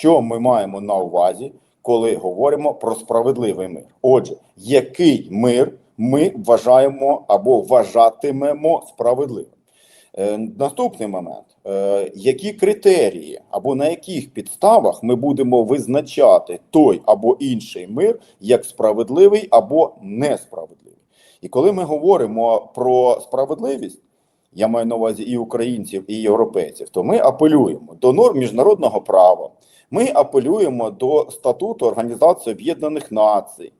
що ми маємо на увазі, коли говоримо про справедливий мир. Отже, який мир ми вважаємо або вважатимемо справедливим? Е, Наступний момент: Е, які критерії або на яких підставах ми будемо визначати той або інший мир як справедливий або несправедливий? І коли ми говоримо про справедливість, я маю на увазі і українців, і європейців, то ми апелюємо до норм міжнародного права, ми апелюємо до статуту Організації Об'єднаних Націй.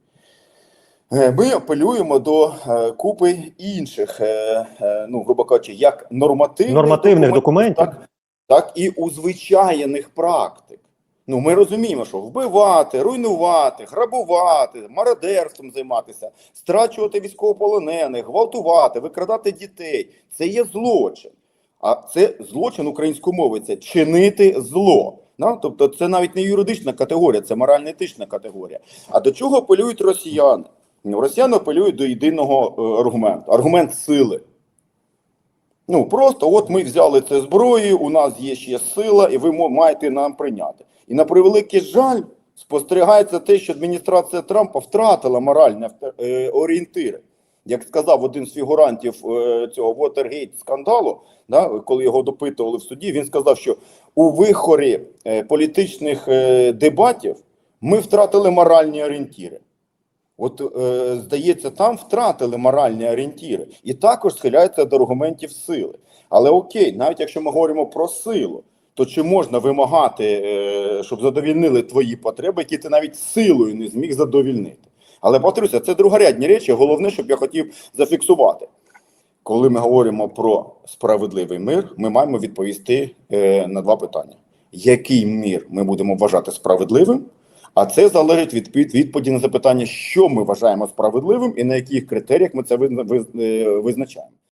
Е, Ми апелюємо до е, купи інших, е, ну грубо кажучи, як нормативних, Нормативних документів. так, так і узвичайних практик. Ну, ми розуміємо, що вбивати, руйнувати, грабувати, мародерством займатися, страчувати військовополонених, гвалтувати, викрадати дітей це є злочин. А це злочин українською мовою, це чинити зло. Да? Тобто це навіть не юридична категорія, це морально-етична категорія. А до чого апелюють росіяни? Ну, росіяни апелюють до єдиного е, аргументу аргумент сили. Ну просто от ми взяли це зброю, у нас є ще сила, і ви маєте нам прийняти. І на превеликий жаль, спостерігається те, що адміністрація Трампа втратила моральні е, орієнтири. Як сказав один з фігурантів е, цього Watergate скандалу, да, коли його допитували в суді, він сказав, що у вихорі е, політичних е, дебатів ми втратили моральні орієнтири. От, здається, там втратили моральні орієнтири і також схиляються до аргументів сили. Але окей, навіть якщо ми говоримо про силу, то чи можна вимагати, щоб задовільнили твої потреби, які ти навіть силою не зміг задовільнити? Але повторюся, це другорядні речі. Головне, щоб я хотів зафіксувати. Коли ми говоримо про справедливий мир, ми маємо відповісти е, на два питання: який мир ми будемо вважати справедливим? А це залежить від від- відповіді на запитання, що ми вважаємо справедливим і на яких критеріях ми це е, визначаємо.